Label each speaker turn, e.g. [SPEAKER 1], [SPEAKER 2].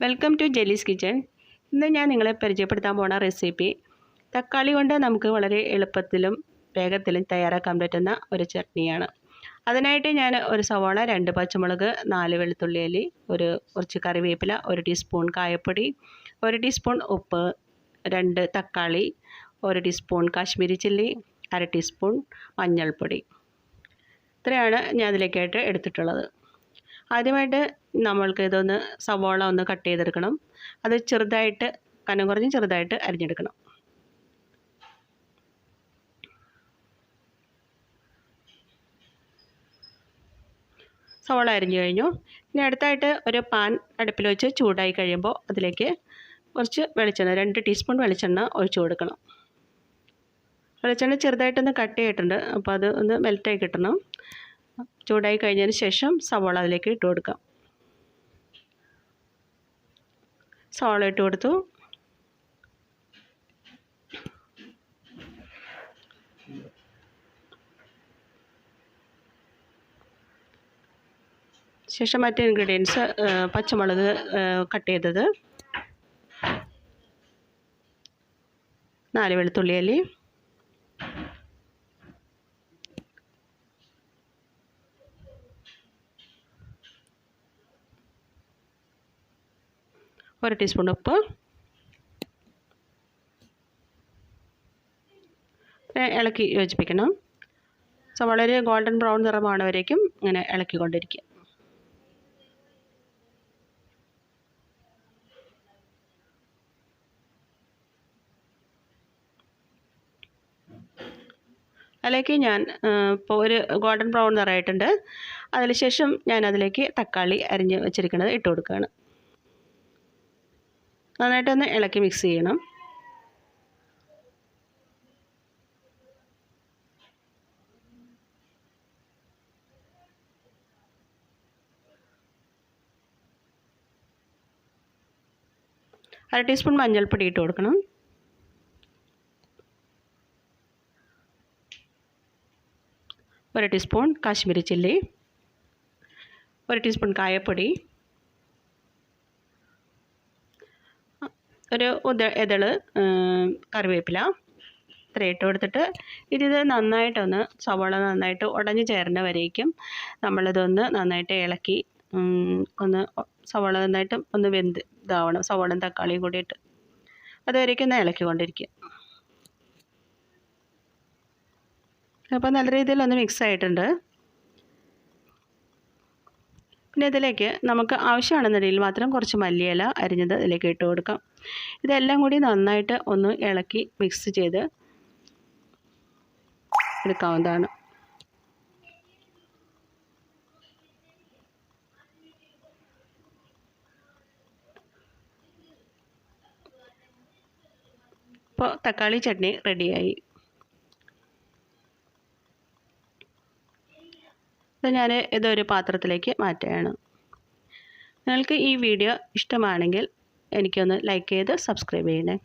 [SPEAKER 1] Welcome to ജെലീസ് kitchen ഇന്ന് ഞാൻ നിങ്ങളെ പരിചയപ്പെടുത്താൻ പോണ റെസിപ്പി തക്കാളി കൊണ്ട് നമുക്ക് വളരെ എളുപ്പത്തിലും വേഗത്തിലും തയ്യാറാക്കാൻ പറ്റുന്ന ഒരു ചട്നിയാണ്. അതിനായിട്ട് ഞാൻ ഒരു സവാള രണ്ട് പച്ചമുളക് നാല് വെളുത്തുള്ളി അല്ലി ഒരു കുറച്ച് കറിവേപ്പില ഒരു ടീസ്പൂൺ കായപ്പൊടി ഒരു ടീസ്പൂൺ ഉപ്പ് രണ്ട് തക്കാളി ഒരു ടീസ്പൂൺ കാശ്മീരി ചില്ലി അര ടീസ്പൂൺ മഞ്ഞൾപ്പൊടി. ഇത്രയാണ് ഞാൻ അതിലേക്കായിട്ട് എടുത്തിട്ടുള്ളത്. ആദ്യമായിട്ട് നമ്മൾക്ക് ഇതൊന്ന് സവോള ഒന്ന് കട്ട് ചെയ്തെടുക്കണം. അത് ചെറുതായിട്ട് കനം കുറഞ്ഞ് ചെറുതായിട്ട് അരിഞ്ഞെടുക്കണം. സവോള അരിഞ്ഞു കഴിഞ്ഞു. ഇനി അടുത്തായിട്ട് ഒരു പാൻ അടുപ്പിൽ വെച്ച് ചൂടായി കഴിയുമ്പോൾ അതിലേക്ക് കുറച്ച് വെളിച്ചെണ്ണ രണ്ട് ടീസ്പൂൺ വെളിച്ചെണ്ണ ഒഴിച്ചു കൊടുക്കണം. വെളിച്ചെണ്ണ ചെറുതായിട്ടൊന്ന് കട്ട് ചെയ്തിട്ടുണ്ട്. അപ്പോൾ അത് ഒന്ന് മെൽറ്റായി കിട്ടണം. ചൂടായി കഴിഞ്ഞതിന് ശേഷം സവാള അതിലേക്ക് ഇട്ട് കൊടുക്കാം. സവാള ഇട്ട് കൊടുത്തു. ശേഷം മറ്റേ ഇൻഗ്രീഡിയൻസ് പച്ചമുളക് കട്ട് ചെയ്തത്. നാല് വെളുത്തുള്ളി അല്ലി. ഒരു ടീസ്പൂൺ ഉപ്പ്. ഇളക്കി യോജിപ്പിക്കണം. സോ വളരെ ഗോൾഡൻ ബ്രൗൺ നിറമാണവരേക്കും ഇങ്ങനെ ഇളക്കിക്കൊണ്ടിരിക്കുക. അതിലേക്ക് ഞാൻ ഇപ്പോൾ ഒരു ഗോൾഡൻ ബ്രൗൺ നിറയായിട്ടുണ്ട് അതിന് ശേഷം ഞാൻ അതിലേക്ക് തക്കാളി അരിഞ്ഞ് വെച്ചിരിക്കുന്നത് ഇട്ട് കൊടുക്കുകയാണ്. നന്നായിട്ടൊന്ന് ഇളക്കി മിക്സ് ചെയ്യണം. അര ടീസ്പൂൺ മഞ്ഞൾപ്പൊടി ഇട്ട് കൊടുക്കണം. ഒരു ടീസ്പൂൺ കാശ്മീരി ചില്ലി. ഒരു ടീസ്പൂൺ കായപ്പൊടി. ഒരു ഉദ ഇതൾ കറിവേപ്പില ഇത്ര ഇട്ട് കൊടുത്തിട്ട് ഇതിത് നന്നായിട്ടൊന്ന് സവാള നന്നായിട്ട് ഉടഞ്ഞു ചേർന്ന വരേക്കും നമ്മളിതൊന്ന് നന്നായിട്ട് ഇളക്കി ഒന്ന് സവാള നന്നായിട്ട് ഒന്ന് വെന്ത് ഇതാവണം സവാളയും തക്കാളിയും കൂടിയിട്ട്. അതുവരേക്കും ഒന്ന് ഇളക്കിക്കൊണ്ടിരിക്കുക അപ്പോൾ നല്ല രീതിയിൽ ഒന്ന് മിക്സ് ആയിട്ടുണ്ട്. പിന്നെ ഇതിലേക്ക് നമുക്ക് ആവശ്യമാണെന്നുണ്ടെങ്കിൽ മാത്രം കുറച്ച് മല്ലിയില അരിഞ്ഞത് ഇതിലേക്ക് ഇട്ട് കൊടുക്കാം. ഇതെല്ലാം കൂടി നന്നായിട്ട് ഒന്ന് ഇളക്കി മിക്സ് ചെയ്ത് എടുക്കാവുന്നതാണ്. ഇപ്പോൾ തക്കാളി ചട്നി റെഡിയായി ഇത് ഞാൻ ഇതൊരു പാത്രത്തിലേക്ക് മാറ്റുകയാണ്. നിങ്ങൾക്ക് ഈ വീഡിയോ ഇഷ്ടമാണെങ്കിൽ എനിക്കൊന്ന് ലൈക്ക് ചെയ്ത് സബ്സ്ക്രൈബ് ചെയ്യണേ.